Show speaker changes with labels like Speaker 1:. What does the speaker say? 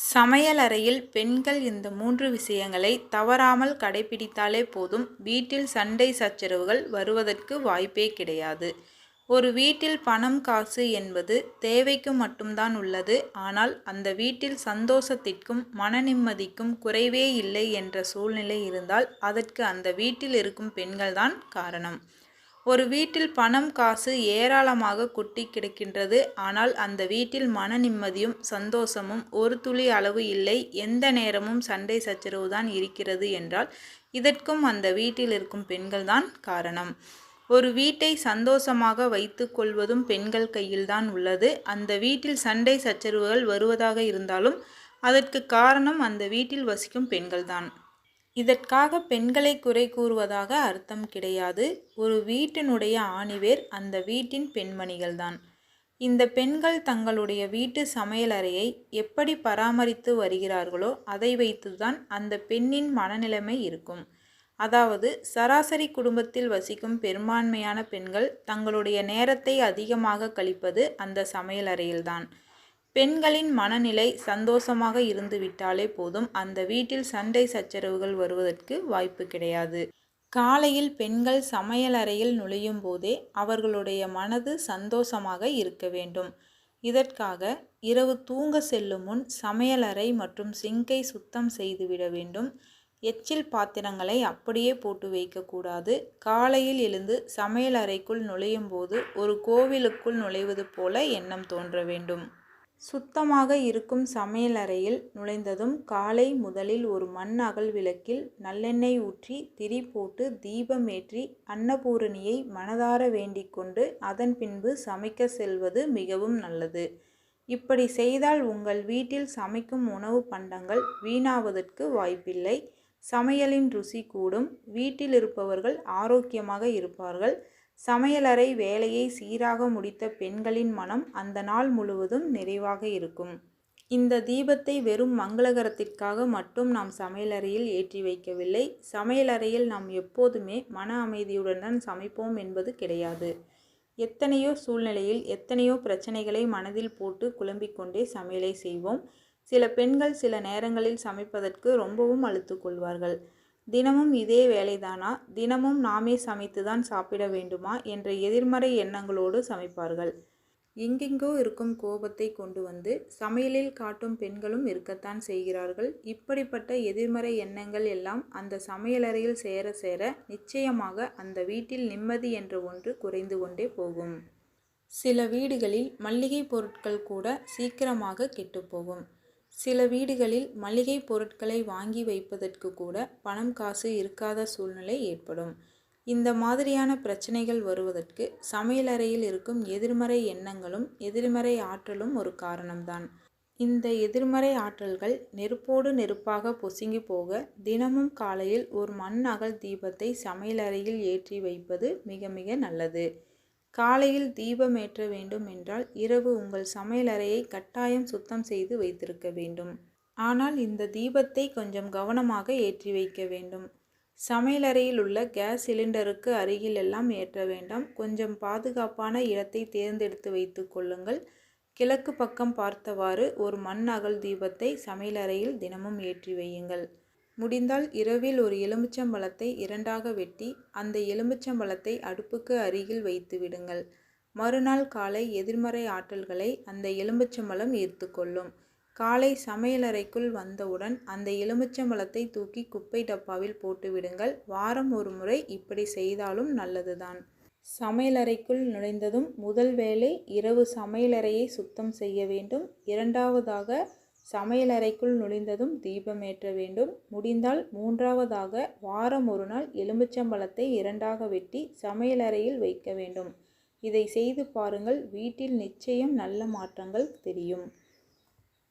Speaker 1: சமையலறையில் பெண்கள் இந்த மூன்று விஷயங்களை தவறாமல் கடைபிடித்தாலே போதும். வீட்டில் சண்டை சச்சரவுகள் வருவதற்கு வாய்ப்பே கிடையாது. ஒரு வீட்டில் பணம் காசு என்பது தேவைக்கு மட்டும்தான் உள்ளது. ஆனால் அந்த வீட்டில் சந்தோஷத்திற்கும் மன நிம்மதிக்கும் குறைவே இல்லை என்ற சூழ்நிலை இருந்தால் அதற்கு அந்த வீட்டில் இருக்கும் பெண்கள்தான் காரணம். ஒரு வீட்டில் பணம் காசு ஏராளமாக கொட்டி கிடக்கின்றது. ஆனால் அந்த வீட்டில் மன நிம்மதியும் சந்தோஷமும் ஒரு துளி அளவு இல்லை. எந்த நேரமும் சண்டை சச்சரவு தான் இருக்கிறது என்றால் இதற்கும் அந்த வீட்டில் இருக்கும் பெண்கள்தான் காரணம். ஒரு வீட்டை சந்தோஷமாக வைத்து கொள்வதும் பெண்கள் கையில்தான் உள்ளது. அந்த வீட்டில் சண்டை சச்சரவுகள் வருவதாக இருந்தாலும் அதற்கு காரணம் அந்த வீட்டில் வசிக்கும் பெண்கள்தான் இதற்காக பெண்களை குறை கூறுவதாக அர்த்தம் கிடையாது. ஒரு வீட்டினுடைய ஆணிவேர் அந்த வீட்டின் பெண்மணிகள்தான். இந்த பெண்கள் தங்களுடைய வீட்டு சமையலறையை எப்படி பராமரித்து வருகிறார்களோ அதை வைத்துதான் அந்த பெண்ணின் மனநிலைமை இருக்கும். அதாவது சராசரி குடும்பத்தில் வசிக்கும் பெரும்பான்மையான பெண்கள் தங்களுடைய நேரத்தை அதிகமாக கழிப்பது அந்த சமையலறையில்தான் பெண்களின் மனநிலை சந்தோஷமாக இருந்து விட்டாலே போதும். அந்த வீட்டில் சண்டை சச்சரவுகள் வருவதற்கு வாய்ப்பு கிடையாது. காலையில் பெண்கள் சமையலறையில் நுழையும் போதே அவர்களுடைய மனது சந்தோஷமாக இருக்க வேண்டும். இதற்காக இரவு தூங்க செல்லும் முன் சமையலறை மற்றும் சிங்கை சுத்தம் செய்துவிட வேண்டும். எச்சில் பாத்திரங்களை அப்படியே போட்டு வைக்கக்கூடாது காலையில் எழுந்து சமையலறைக்குள் நுழையும் போது ஒரு கோவிலுக்குள் நுழைவது போல எண்ணம் தோன்ற வேண்டும். சுத்தமாக இருக்கும் சமையலறையில் நுழைந்ததும் காலை முதலில் ஒரு மண் அகல் விளக்கில் நல்லெண்ணெய் ஊற்றி திரி போட்டு தீபமேற்றி அன்னபூரணியை மனதார வேண்டிக் கொண்டு அதன் பின்பு சமைக்க செல்வது மிகவும் நல்லது. இப்படி செய்தால் உங்கள் வீட்டில் சமைக்கும் உணவு பண்டங்கள் வீணாவதற்கு வாய்ப்பில்லை. சமையலின் ருசி கூடும். வீட்டில் இருப்பவர்கள் ஆரோக்கியமாக இருப்பார்கள். சமையலறை வேலையை சீராக முடித்த பெண்களின் மனம் அந்த நாள் முழுவதும் நிறைவாக இருக்கும். இந்த தீபத்தை வெறும் மங்களகரத்திற்காக மட்டும் நாம் சமையலறையில் ஏற்றி வைக்கவில்லை. சமையலறையில் நாம் எப்போதுமே மன அமைதியுடன் தான் சமைப்போம் என்பது கிடையாது. எத்தனையோ சூழ்நிலையில் எத்தனையோ பிரச்சனைகளை மனதில் போட்டு குழம்பிக் கொண்டே சமையலை செய்வோம். சில பெண்கள் சில நேரங்களில் சமைப்பதற்கு ரொம்பவும் அழுத்து கொள்வார்கள். தினமும் இதே வேலைதானா? தினமும் நாமே சமைத்து தான் சாப்பிட வேண்டுமா? என்ற எதிர்மறை எண்ணங்களோடு சமைப்பார்கள். எங்கெங்கோ இருக்கும் கோபத்தை கொண்டு வந்து சமையலில் காட்டும் பெண்களும் இருக்கத்தான் செய்கிறார்கள். இப்படிப்பட்ட எதிர்மறை எண்ணங்கள் எல்லாம் அந்த சமையலறையில் சேர சேர நிச்சயமாக அந்த வீட்டில் நிம்மதி என்ற ஒன்று குறைந்து கொண்டே போகும். சில வீடுகளில் மல்லிகை பொருட்கள் கூட சீக்கிரமாக கெட்டுப்போகும் சில வீடுகளில் மளிகை பொருட்களை வாங்கி வைப்பதற்கு கூட பணம் காசு இருக்காத சூழ்நிலை ஏற்படும். இந்த மாதிரியான பிரச்சனைகள் வருவதற்கு சமையலறையில் இருக்கும் எதிர்மறை எண்ணங்களும் எதிர்மறை ஆற்றலும் ஒரு காரணம்தான். இந்த எதிர்மறை ஆற்றல்கள் நெருப்போடு நெருப்பாக பொசுங்கி போக தினமும் காலையில் ஒரு மண் அகல் தீபத்தை சமையலறையில் ஏற்றி வைப்பது மிக மிக நல்லது. காலையில் தீபம் ஏற்ற வேண்டும் என்றால் இரவு உங்கள் சமையலறையை கட்டாயம் சுத்தம் செய்து வைத்திருக்க வேண்டும். ஆனால் இந்த தீபத்தை கொஞ்சம் கவனமாக ஏற்றி வைக்க வேண்டும். சமையலறையில் உள்ள கேஸ் சிலிண்டருக்கு அருகில் எல்லாம் ஏற்ற வேண்டாம். கொஞ்சம் பாதுகாப்பான இடத்தை தேர்ந்தெடுத்து வைத்து கொள்ளுங்கள். கிழக்கு பக்கம் பார்த்தவாறு ஒரு மண் அகல் தீபத்தை சமையலறையில் தினமும் ஏற்றி வையுங்கள். முடிந்தால் இரவில் ஒரு எலுமிச்சம்பழத்தை இரண்டாக வெட்டி அந்த எலுமிச்சம்பழத்தை அடுப்புக்கு அருகில் வைத்து விடுங்கள். மறுநாள் காலை எதிர்மறை ஆற்றல்களை அந்த எலுமிச்சம்பழம் ஈர்த்து கொள்ளும். காலை சமையலறைக்குள் வந்தவுடன் அந்த எலுமிச்சம்பழத்தை தூக்கி குப்பை டப்பாவில் போட்டுவிடுங்கள் வாரம் ஒரு முறை இப்படி செய்தாலும் நல்லதுதான். சமையலறைக்குள் நுழைந்ததும் முதல் வேலை இரவு சமையலறையை சுத்தம் செய்ய வேண்டும். இரண்டாவதாக சமையலறைக்குள் நுழைந்ததும் தீபமேற்ற வேண்டும். முடிந்தால் மூன்றாவதாக வாரம் ஒரு நாள் எலுமிச்சம்பழத்தை இரண்டாக வெட்டி சமையலறையில் வைக்க வேண்டும். இதை செய்து பாருங்கள் வீட்டில் நிச்சயம் நல்ல மாற்றங்கள் தெரியும்.